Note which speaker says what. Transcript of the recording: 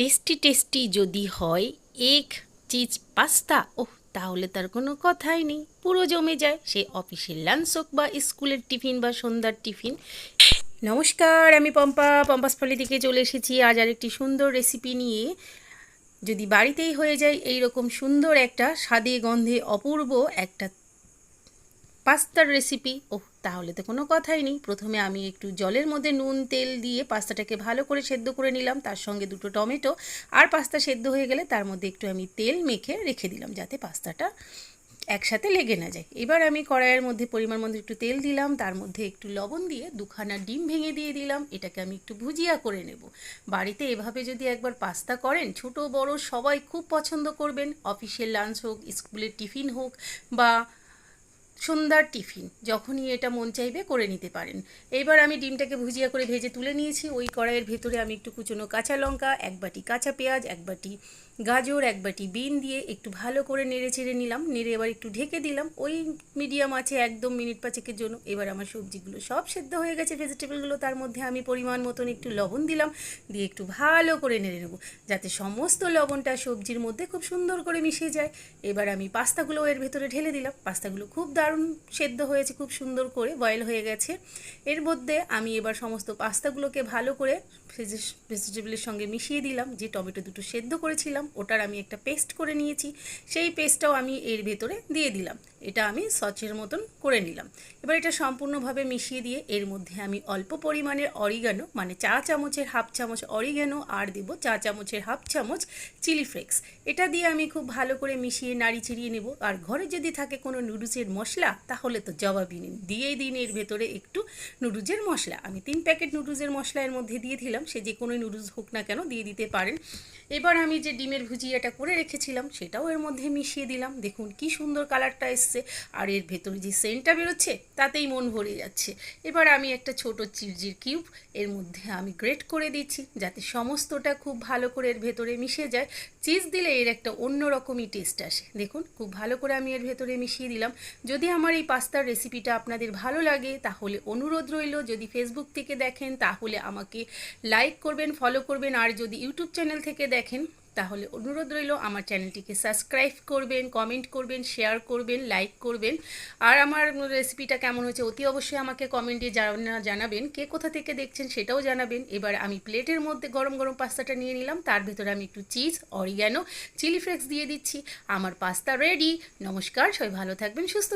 Speaker 1: Tasty tasty যদি হয় egg cheese pasta, ওহ, তাহলে তার কোনো কথাই নেই। পুরো জমে যায় সে অফিসের লাঞ্চ হোক বা স্কুলের টিফিন বা সন্ধ্যার টিফিন। নমস্কার, আমি পম্পা। পম্পাস ফলি থেকে চলে এসেছি আজ আর একটি সুন্দর রেসিপি নিয়ে। যদি বাড়িতেই হয়ে যায় এই রকম সুন্দর একটা, স্বাদে গন্ধে অপূর্ব একটা পাস্তার রেসিপি ওহ, তাহলে তো কোনো কথাই নেই। প্রথমে আমি একটু জলের মধ্যে নুন, তেল দিয়ে পাস্তাটাকে ভালো করে সেদ্ধ করে নিলাম। তার সঙ্গে দুটো টমেটো আর পাস্তা সেদ্ধ হয়ে গেলে তার মধ্যে একটু আমি তেল মেখে রেখে দিলাম যাতে পাস্তাটা একসাথে লেগে না যায়। এবার আমি কড়াইয়ের মধ্যে পরিমাণ মধ্যে একটু তেল দিলাম। তার মধ্যে একটু লবণ দিয়ে দুখানা ডিম ভেঙে দিয়ে দিলাম। এটাকে আমি একটু ভুজিয়া করে নেব। বাড়িতে এভাবে যদি একবার পাস্তা করেন, ছোট, বড়, সবাই খুব পছন্দ করবেন। অফিসের লাঞ্চ হোক, স্কুলের টিফিন হোক বা সন্ধ্যার টিফিন, যখনই এটা মন চাইবে করে নিতে পারেন। এবার আমি ডিমটাকে ভুজিয়া করে ভেজে তুলে নিয়েছি। ওই কড়াইয়ের ভেতরে আমি একটু কুচনো কাঁচা লঙ্কা, এক বাটি কাঁচা পেঁয়াজ, এক বাটি গাজর, এক বাটি বিন দিয়ে একটু ভালো করে নেড়ে চেড়ে নিলাম। নেড়ে এবার একটু ঢেকে দিলাম। ওই মিডিয়াম আছে একদম মিনিট পাঁচেকের জন্য। এবার আমার সবজিগুলো সব সেদ্ধ হয়ে গেছে। ভেজিটেবলগুলো তার মধ্যে আমি পরিমাণ মতন একটু লবণ দিলাম। দিয়ে একটু ভালো করে নেড়ে নেব, যাতে সমস্ত লবণটা সবজির মধ্যে খুব সুন্দর করে মিশে যায়। এবার আমি পাস্তাগুলো এর ভেতরে ঢেলে দিলাম। পাস্তাগুলো খুব দারুণ সেদ্ধ হয়েছে, খুব সুন্দর করে বয়েল হয়ে গেছে। এর মধ্যে আমি এবার সমস্ত পাস্তাগুলোকে ভালো করে ভেজিটেবলের সঙ্গে মিশিয়ে দিলাম। যে টমেটো দুটো সেদ্ধ করেছিলাম, ওটার আমি একটা পেস্ট করে নিয়েছি। সেই পেস্টটাও আমি এর ভেতরে দিয়ে দিলাম। এটা আমি সচের মতন করে নিলাম। এবার এটা সম্পূর্ণভাবে মিশিয়ে দিয়ে এর মধ্যে আমি অল্প পরিমাণের অরিগানো মানে চা চামচের হাফ চামচ অরিগানো, আর দেব চা চামচের হাফ চামচ চিলি ফ্লেক্স। এটা দিয়ে আমি খুব ভালো করে মিশিয়ে নাড়ি চিড়িয়ে নেব। আর ঘরে যদি থাকে কোনো নুডলসের মশলা, তাহলে তো জবাবই নিন। দিয়েই দিন এর ভেতরে একটু নুডলসের মশলা। আমি তিন প্যাকেট নুডলসের মশলা এর মধ্যে দিয়ে দিলাম। সে যে কোনো নুডলস হোক না কেন দিয়ে দিতে পারেন। এবার আমি যে ডিমের ভুজিয়াটা করে রেখেছিলাম, সেটাও এর মধ্যে মিশিয়ে দিলাম। দেখুন কি সুন্দর কালারটা এসছে। আর এর ভেতরে যে সেন্টটা বেরোচ্ছে, তাতেই মন ভরে যাচ্ছে। এবার আমি একটা ছোট চিরজির কিউব এর মধ্যে আমি গ্রেট করে দিচ্ছি, যাতে সমস্তটা খুব ভালো করে এর ভেতরে মিশে যায়। চিজ দিলে এর একটা অন্য রকমই টেস্ট আসে। দেখুন, খুব ভালো করে আমি এর ভেতরে মিশিয়ে দিলাম। যদি আমার এই পাস্তার রেসিপিটা আপনাদের ভালো লাগে, তাহলে অনুরোধ রইল, যদি ফেসবুক থেকে দেখেন, তাহলে আমাকে লাইক করবেন, ফলো করবেন, আর যদি ইউটিউব চ্যানেল থেকে দেখেন তাহলে অনুরোধ রইল আমার চ্যানেলটিকে সাবস্ক্রাইব করবেন কমেন্ট করবেন শেয়ার করবেন লাইক করবেন। আর আমার রেসিপিটা কেমন হয়েছে অতি অবশ্যই আমাকে কমেন্টে জানাবেন। কে কোথা থেকে দেখছেন সেটাও জানাবেন। এবার আমি প্লেটের মধ্যে গরম গরম পাস্তাটা নিয়ে নিলাম। তার ভেতরে আমি একটু চিজ অরিগ্যানো চিলি ফ্লেক্স দিয়ে দিচ্ছি। আমার পাস্তা রেডি নমস্কার, সবাই ভালো থাকবেন, সুস্থ